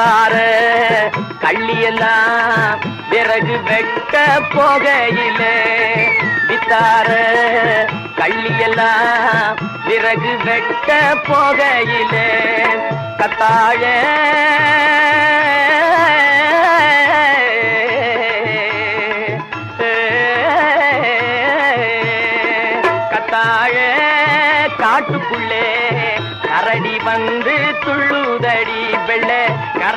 வித்தார கள்ளியெல்லாம் விறகு வெட்ட போகையிலே வித்தார. கள்ளியெல்லாம் விறகு வெட்ட போகையிலே கத்தாழ கத்தாழ காட்டுக்குள்ளே கரடி வந்து துள்ளுதடி வெள்ள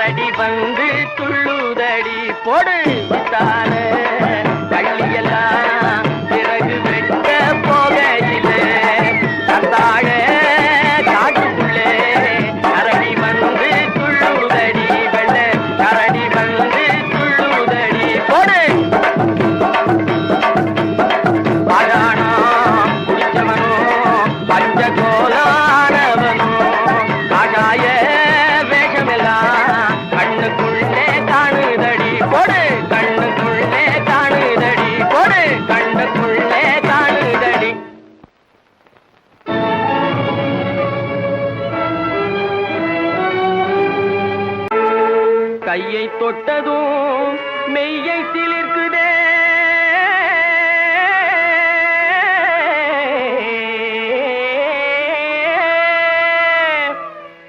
கரடி வந்து துள்ளுதடி போடு தொட்டதும் மெய்யை சிலிர்க்குதே.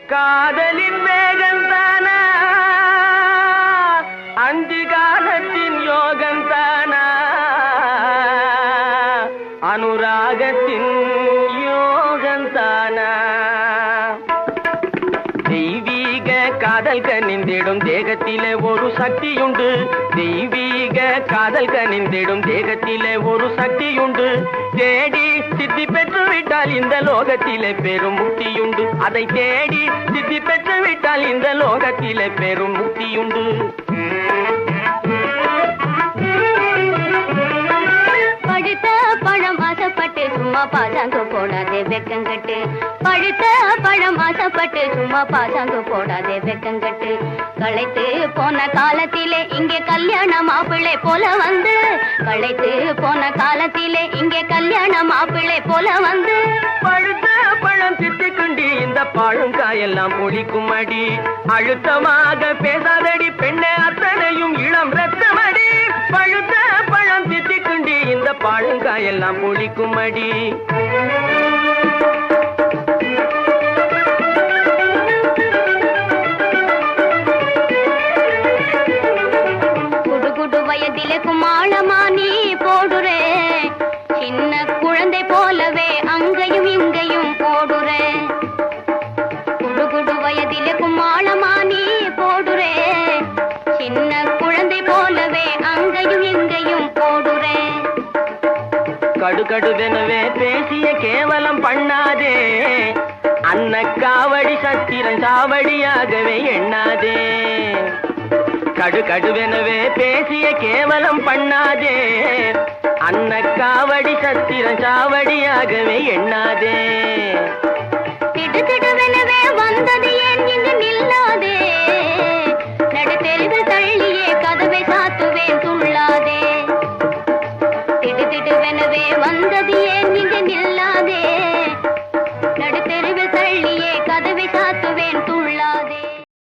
காதலின் வேகம் தானா? அந்தி காலத்தின் யோகம் தானா? அனுராகத்தின் காதல் கனிந்திடும் தேகத்திலே ஒரு சக்தியுண்டு. தெய்வீக காதல் கனிந்திடும் தேகத்திலே ஒரு சக்தியுண்டு. தேடி சித்தி பெற்றுவிட்டால் இந்த லோகத்திலே பெரும் முக்தியுண்டு. அதை தேடி சித்தி பெற்றுவிட்டால் இந்த லோகத்திலே பெரும் முக்தியுண்டு. சும்மா பாசாங்க போடாதே வெக்கங்கட்டு பழுத்த பழம் ஆசைப்பட்டு சும்மா பாசாங்க போடாதே வெக்கங்கட்டு களைத்து போன காலத்திலே இங்கே கல்யாண மாப்பிள்ளை போல வந்து. களைத்து போன காலத்திலே இங்கே கல்யாண மாப்பிள்ளை போல வந்து. பழுத்த பழம் சித்துக்குண்டி இந்த பாழுங்காயெல்லாம் ஒழிக்கும் அடி. அழுத்தமாக பேசாதடி பெண்ணை அத்தனையும் இளம் ரத்தமடி பழுத்த பழம் தித்திக்குண்டி இந்த பழங்காயெல்லாம் புளிக்கும் அடி குடு குடு வயதிலே குமாளமா கடுகடுவெனவே பேசிய கேவலம் பண்ணாதே. அன்ன காவடி சத்திரன் சாவடியாகவே எண்ணாதே. கடுகடுவெனவே பேசிய கேவலம் பண்ணாதே. அன்ன காவடி சத்திரன் சாவடியாகவே எண்ணாதே. திடுதிடுவெனவே வந்தது ஏன் திடுதிடுவெனவே